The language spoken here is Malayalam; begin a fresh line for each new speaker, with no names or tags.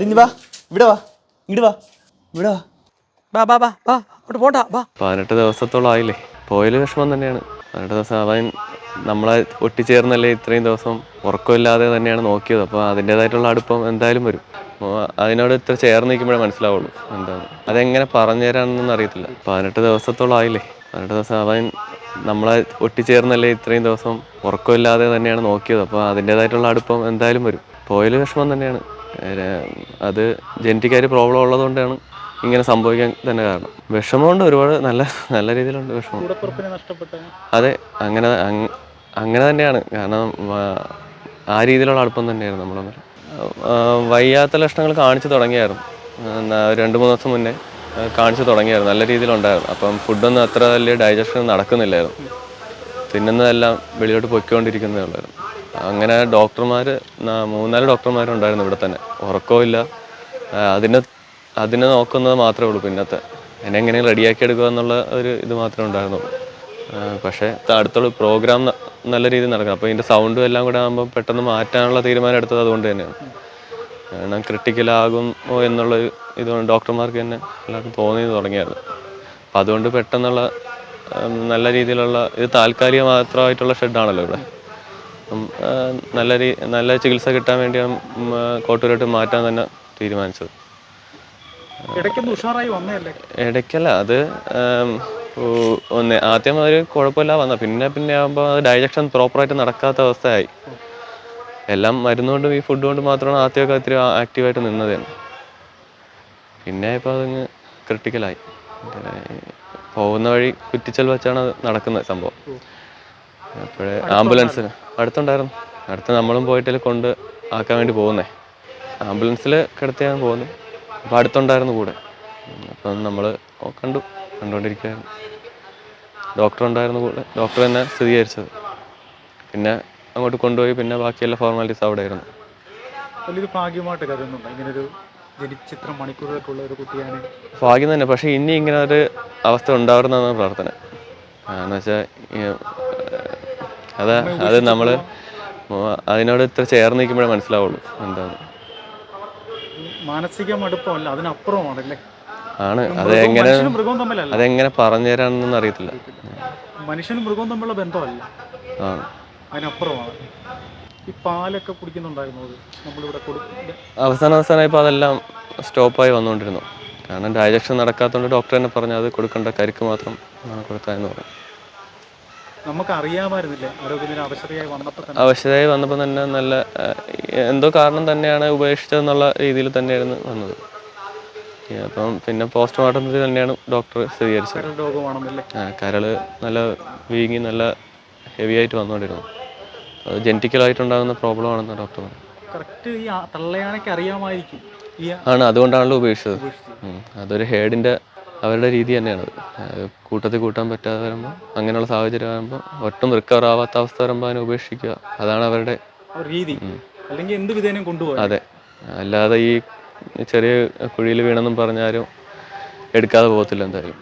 വാ. ഇവിടെ വാ. ഇങ്ങോട്ട് വാ. ഇവിടെ വാ.
ബാ ബാ ബാ ബാ അങ്ങോട്ട് പോണ്ട ബാ.
പതിനെട്ട് ദിവസത്തോളം ആയില്ലേ. പോയാലും വിഷമം തന്നെയാണ്. പതിനെട്ട് ദിവസം അവൻ നമ്മളെ ഒട്ടിച്ചേർന്നല്ലേ ഇത്രയും ദിവസം ഉറക്കമില്ലാതെ തന്നെയാണ് നോക്കിയത്. അപ്പോൾ അതിന്റെതായിട്ടുള്ള അടുപ്പം എന്തായാലും വരും. അപ്പോൾ അതിനോട് ഇത്ര ചേർന്ന് നിൽക്കുമ്പോഴേ മനസ്സിലാവുള്ളൂ എന്താണ്. അതെങ്ങനെ പറഞ്ഞു തരാനൊന്നും അറിയത്തില്ല. പതിനെട്ട് ദിവസത്തോളം ആയില്ലേ. പതിനെട്ട് ദിവസം അവൻ നമ്മളെ ഒട്ടിച്ചേർന്നല്ലേ ഇത്രയും ദിവസം ഉറക്കമില്ലാതെ തന്നെയാണ് നോക്കിയത്. അപ്പോൾ അതിന്റെതായിട്ടുള്ള അടുപ്പം എന്തായാലും വരും. പോയാലും വിഷമം തന്നെയാണ്. അത് ജനറ്റിക്കായിട്ട് പ്രോബ്ലം ഉള്ളതുകൊണ്ടാണ് ഇങ്ങനെ സംഭവിക്കാൻ തന്നെ കാരണം. വിഷമമുണ്ട് ഒരുപാട് നല്ല നല്ല രീതിയിലുണ്ട് വിഷമം. അതെ അങ്ങനെ അങ്ങനെ തന്നെയാണ്. കാരണം ആ, രീതിയിലുള്ള അടുപ്പം തന്നെയായിരുന്നു നമ്മൾ തമ്മിൽ വയ്യാത്ത ലക്ഷണങ്ങൾ കാണിച്ചു തുടങ്ങിയായിരുന്നു. രണ്ട് മൂന്ന് ദിവസം മുന്നേ കാണിച്ചു തുടങ്ങിയായിരുന്നു. നല്ല രീതിയിലുണ്ടായിരുന്നു. അപ്പം ഫുഡൊന്നും അത്ര വലിയ ഡൈജഷൻ നടക്കുന്നില്ലായിരുന്നു. തിന്നുന്നതെല്ലാം വെളിയിലോട്ട് പൊയ്ക്കൊണ്ടിരിക്കുന്നേ ഉള്ളായിരുന്നു. അങ്ങനെ ഡോക്ടർമാർ മൂന്നാൽ ഡോക്ടർമാരുണ്ടായിരുന്നു ഇവിടെ തന്നെ. ആ, അതിന് അതിനെ നോക്കുന്നത് മാത്രമേ ഉള്ളൂ പിന്നത്തെ. എന്നെ എങ്ങനെ റെഡിയാക്കി എടുക്കുക എന്നുള്ള ഒരു ഇത് മാത്രമേ ഉണ്ടായിരുന്നുള്ളൂ. പക്ഷേ അടുത്തുള്ള പ്രോഗ്രാം നല്ല രീതിയിൽ നടക്കുക അപ്പോൾ ഇതിന്റെ സൗണ്ടും എല്ലാം കൂടെ ആകുമ്പോൾ പെട്ടെന്ന് മാറ്റാനുള്ള തീരുമാനം എടുത്തത് അതുകൊണ്ട് തന്നെയാണ്. കാരണം ക്രിട്ടിക്കലാകുമോ എന്നുള്ള ഇത് ഡോക്ടർമാർക്ക് തന്നെ എല്ലാവർക്കും തോന്നി തുടങ്ങിയായിരുന്നു. അപ്പോൾ അതുകൊണ്ട് പെട്ടെന്നുള്ള നല്ല രീതിയിലുള്ള ഇത് താൽക്കാലിക മാത്രമായിട്ടുള്ള ഷെഡാണല്ലോ ഇവിടെ. നല്ല രീ നല്ല ചികിത്സ കിട്ടാൻ വേണ്ടിയാണ് കോട്ടൂരോട്ട് മാറ്റാൻ തന്നെ തീരുമാനിച്ചത്. ഇടയ്ക്കല്ല അത് ഒന്ന് ആദ്യം ഒരു കുഴപ്പമില്ല വന്ന. പിന്നെ പിന്നെ ആകുമ്പോൾ അത് ഡൈജഷൻ പ്രോപ്പറായിട്ട് നടക്കാത്ത അവസ്ഥയായി. എല്ലാം മരുന്നുകൊണ്ടും ഈ ഫുഡ് കൊണ്ട് മാത്രമാണ് ആദ്യമൊക്കെ ഇത്തിരി ആക്റ്റീവായിട്ട് നിന്നത്. തന്നെ പിന്നെ ഇപ്പോൾ അതങ്ങ് ക്രിട്ടിക്കലായി. പോകുന്ന വഴി കുറ്റിച്ചൽ വെച്ചാണ് അത് നടക്കുന്നത് സംഭവം. അപ്പോഴേ ആംബുലൻസ് അടുത്തുണ്ടായിരുന്നു. അടുത്ത് നമ്മളും പോയിട്ട് കൊണ്ട് ആക്കാൻ വേണ്ടി പോകുന്നേ. ആംബുലൻസിൽ കിടത്തിയാണ് പോകുന്നത്. അപ്പോൾ അടുത്തുണ്ടായിരുന്നു കൂടെ. അപ്പം നമ്മൾ കണ്ടു. കണ്ടുകൊണ്ടിരിക്കുകയായിരുന്നു ഡോക്ടർ ഉണ്ടായിരുന്നു കൂടെ. ഡോക്ടർ തന്നെ സ്ഥിരീകരിച്ചത്. പിന്നെ അങ്ങോട്ട് കൊണ്ടുപോയി. പിന്നെ ബാക്കിയെല്ലാ ഫോർമാലിറ്റീസ് അവിടെ ആയിരുന്നു
വലിയൊരു ഭാഗ്യമായിട്ട് കരുതുന്നുണ്ട്? ഇങ്ങനൊരു ജനിച്ചിത്ര മണിക്കൂറുകൾക്കുള്ള ഒരു കുട്ടിയാണ്
ഭാഗ്യം തന്നെ. പക്ഷേ ഇനി ഇങ്ങനെ ഒരു അവസ്ഥ ഉണ്ടാവരുന്നതാണ് പ്രാർത്ഥന. കാരണം വെച്ചാൽ അതാ അത് നമ്മൾ അതിനോട് ഇത്ര ചേർന്ന് നിൽക്കുമ്പോഴേ മനസ്സിലാവുള്ളൂ എന്താണ്
മാനസിക മടുപ്പമല്ല അതിനപ്പുറമാണല്ലേ?
ആണ്. അത് എങ്ങനെ അതെങ്ങനെ പറഞ്ഞു തരാണെന്നൊന്നും അറിയത്തില്ല.
മനുഷ്യനും മൃഗവും തമ്മിലുള്ള ബന്ധമല്ല. അതിനപ്പുറമാണ്. ഈ പാലൊക്കെ കുടിക്കുന്നുണ്ടായിരുന്നു നമ്മളിവിടെ
അവസാന അവസാനമായപ്പോൾ അതെല്ലാം സ്റ്റോപ്പായി വന്നുകൊണ്ടിരുന്നു. കാരണം ഡയജക്ഷൻ നടക്കാത്തതുകൊണ്ട് ഡോക്ടർ തന്നെ പറഞ്ഞു അത് കൊടുക്കേണ്ട കരിക്ക് മാത്രം കൊടുക്കാമെന്ന് പറഞ്ഞു.
നമുക്ക് അറിയാമായിരുന്നില്ല ആരോഗ്യനില അവശതയായി വന്നപ്പോൾ തന്നെ?
അവശതയായി വന്നപ്പോൾ തന്നെ നല്ല എന്തോ കാരണം തന്നെയാണ് ഉപേക്ഷിച്ചതെന്നുള്ള രീതിയിൽ തന്നെയായിരുന്നു വന്നത്. അപ്പം പിന്നെ പോസ്റ്റ്മോർട്ടത്തിൽ തന്നെയാണ് ഡോക്ടർ സ്ഥിരീകരിച്ചത്.
കരൾ രോഗമാണെന്നല്ലേ?
ആ, കരൾ നല്ല വീങ്ങി നല്ല ഹെവി ആയിട്ട് വന്നുകൊണ്ടിരുന്നു. അത് ജെനറ്റിക്കലായിട്ടുണ്ടാകുന്ന പ്രോബ്ലം ആണെന്ന് ഡോക്ടർ പറഞ്ഞു
കറക്റ്റ് ഈ അറിയാമായിരിക്കും.
ആണ് അതുകൊണ്ടാണല്ലോ ഉപേക്ഷിച്ചത്. അതൊരു ഹേഡിന്റെ അവരുടെ രീതി തന്നെയാണ്. കൂട്ടത്തിൽ കൂട്ടാൻ പറ്റാതെ വരുമ്പോൾ അങ്ങനെയുള്ള സാഹചര്യം ആകുമ്പോൾ ഒട്ടും റിക്കവർ ആവാത്ത അവസ്ഥ വരുമ്പോൾ അതിനെ ഉപേക്ഷിക്കുക. അതാണ് അവരുടെ
രീതി. അല്ലെങ്കിൽ എന്ത് വിധേനയും കൊണ്ടുപോകും
അതെ. അല്ലാതെ ഈ ചെറിയ കുഴിയിൽ വീണെന്നും പറഞ്ഞാലും എടുക്കാതെ പോകത്തില്ല എന്തായാലും.